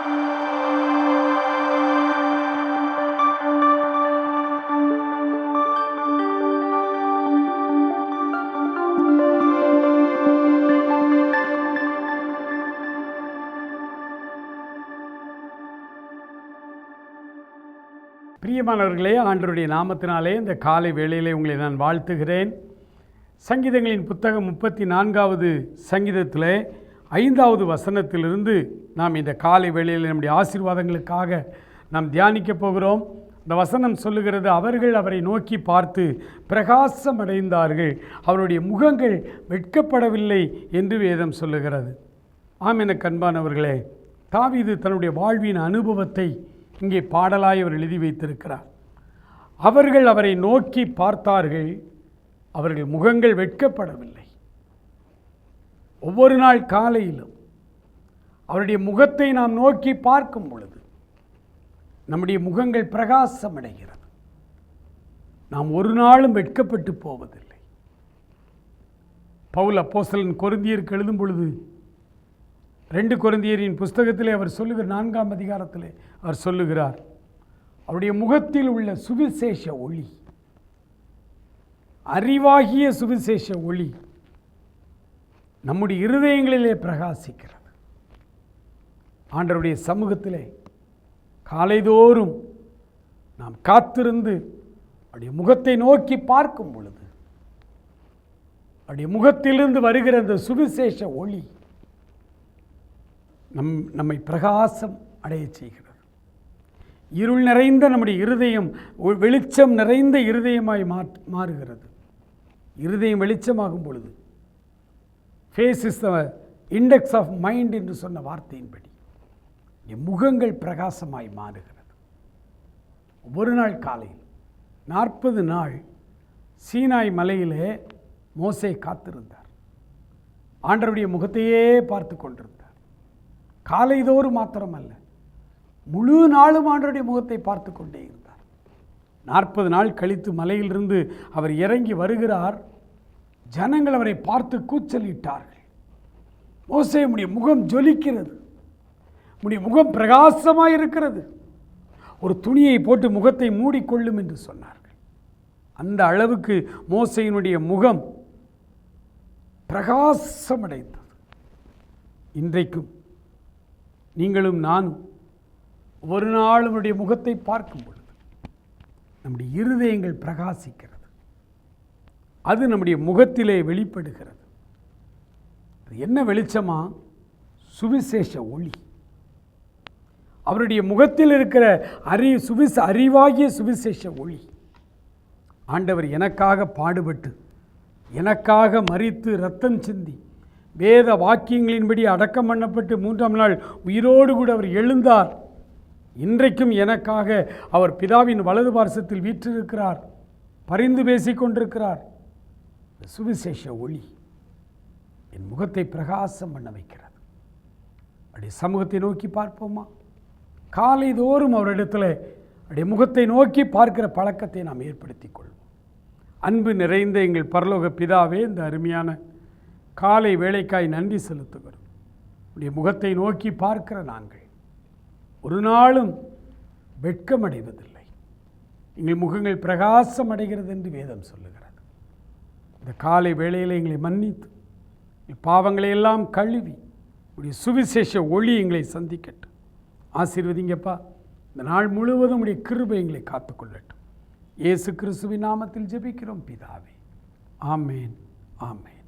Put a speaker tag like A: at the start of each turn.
A: பிரியமானவர்களே ஆண்டருடைய நாமத்தினாலே இந்த காலை வேளையிலே உங்களை நான் வாழ்த்துகிறேன். சங்கீதங்களின் புத்தகம் முப்பத்தி நான்காவது சங்கீதத்திலே ஐந்தாவது வசனத்திலிருந்து நாம் இந்த காலை வேளையில் நம்முடைய ஆசீர்வாதங்களுக்காக நாம் தியானிக்கப் போகிறோம். இந்த வசனம் சொல்லுகிறது அவர்கள் அவரை நோக்கி பார்த்து பிரகாசம் அடைந்தார்கள் அவருடைய முகங்கள் வெட்கப்படவில்லை என்று வேதம் சொல்லுகிறது. ஆம் என கண்பானவர்களே தாவிது தன்னுடைய வாழ்வின் அனுபவத்தை இங்கே பாடலாய் அவர் எழுதி வைத்திருக்கிறார். அவர்கள் அவரை நோக்கி பார்த்தார்கள் அவர்கள் முகங்கள் வெட்கப்படவில்லை. ஒவ்வொரு நாள் காலையிலும் அவருடைய முகத்தை நாம் நோக்கி பார்க்கும் பொழுது நம்முடைய முகங்கள் பிரகாசம் அடைகிறது நாம் ஒரு நாளும் வெட்கப்பட்டு போவதில்லை. பவுல் அப்போசலன் கொருந்தியருக்கு எழுதும் பொழுது ரெண்டு கொருந்தியரின் புஸ்தகத்திலே அவர் சொல்லுகிற நான்காம் அதிகாரத்திலே அவர் சொல்லுகிறார் அவருடைய முகத்தில் உள்ள சுவிசேஷ ஒளி அறிவாகிய சுவிசேஷ ஒளி நம்முடைய இருதயங்களிலே பிரகாசிக்கிறது. ஆண்டவருடைய சமூகத்திலே காலைதோறும் நாம் காத்திருந்து அவருடைய முகத்தை நோக்கி பார்க்கும் பொழுது அவருடைய முகத்திலிருந்து வருகிற அந்த சுவிசேஷ ஒளி நம் நம்மை பிரகாசம் அடைய செய்கிறது. இருள் நிறைந்த நம்முடைய இருதயம் வெளிச்சம் நிறைந்த இருதயமாய் மா மாறுகிறது. இருதயம் வெளிச்சமாகும் பொழுது face is the index of mind என்று சொன்ன வார்த்தையின்படி முகங்கள் பிரகாசமாய் மாறுகிறது. ஒவ்வொரு நாள் காலையில் நாற்பது நாள் சீனாய் மலையிலே மோசை காத்திருந்தார். ஆண்டவருடைய முகத்தையே பார்த்து கொண்டிருந்தார். காலைதோறும் மாத்திரமல்ல முழு நாளும் ஆண்டவருடைய முகத்தை பார்த்து கொண்டே இருந்தார். நாற்பது நாள் கழித்து மலையிலிருந்து அவர் இறங்கி வருகிறார். ஜனங்கள் அவரை பார்த்து கூச்சலிட்டார்கள். மோசையுடைய முகம் ஜொலிக்கிறது. உடைய முகம் பிரகாசமாக இருக்கிறது. ஒரு துணியை போட்டு முகத்தை மூடிக்கொள்ளும் என்று சொன்னார்கள். அந்த அளவுக்கு மோசையினுடைய முகம் பிரகாசமடைந்தது. இன்றைக்கும் நீங்களும் நானும் ஒரு நாளுடைய முகத்தை பார்க்கும் பொழுது நம்முடைய இருதயங்கள் பிரகாசிக்கிறது. அது நம்முடைய முகத்திலே வெளிப்படுகிறது. அது என்ன வெளிச்சமா? சுவிசேஷ ஒளி. அவருடைய முகத்தில் இருக்கிற அறி சுவிச அறிவாகிய சுவிசேஷ ஒளி. ஆண்டவர் எனக்காக பாடுபட்டு எனக்காக மறித்து ரத்தம் சிந்தி வேத வாக்கியங்களின்படி அடக்கம் பண்ணப்பட்டு மூன்றாம் நாள் உயிரோடு கூட அவர் எழுந்தார். இன்றைக்கும் எனக்காக அவர் பிதாவின் வலது பார்சத்தில் வீற்றிருக்கிறார் பரிந்து பேசிக்கொண்டிருக்கிறார். சுவிசேஷ ஒளி என் முகத்தை பிரகாசம் பண்ண வைக்கிறது. அப்படி சமூகத்தை நோக்கி பார்ப்போமா? காலைதோறும் அவரிடத்தில் அப்படியே முகத்தை நோக்கி பார்க்கிற பழக்கத்தை நாம் ஏற்படுத்திக் கொள்வோம் அன்பு நிறைந்த எங்கள் பரலோக பிதாவே இந்த அருமையான காலை வேலைக்காய் நன்றி செலுத்துகிறோம். உடைய முகத்தை நோக்கி பார்க்கிற நாங்கள் ஒரு நாளும் வெட்கமடைவதில்லை. எங்கள் முகங்கள் பிரகாசம் அடைகிறது என்று வேதம் சொல்லுகிறது. இந்த காலை வேளையில் எங்களை மன்னித்து பாவங்களை எல்லாம் கழுவி உடைய சுவிசேஷ ஒளி எங்களை சந்திக்கட்டும். ஆசீர்வதிங்கப்பா. இந்த நாள் முழுவதும் உடைய கிருபை எங்களை காத்துக்கொள்ளட்டும். இயேசு கிறிஸ்துவின் நாமத்தில் ஜெபிக்கிறோம் பிதாவே. ஆமேன் ஆமேன்.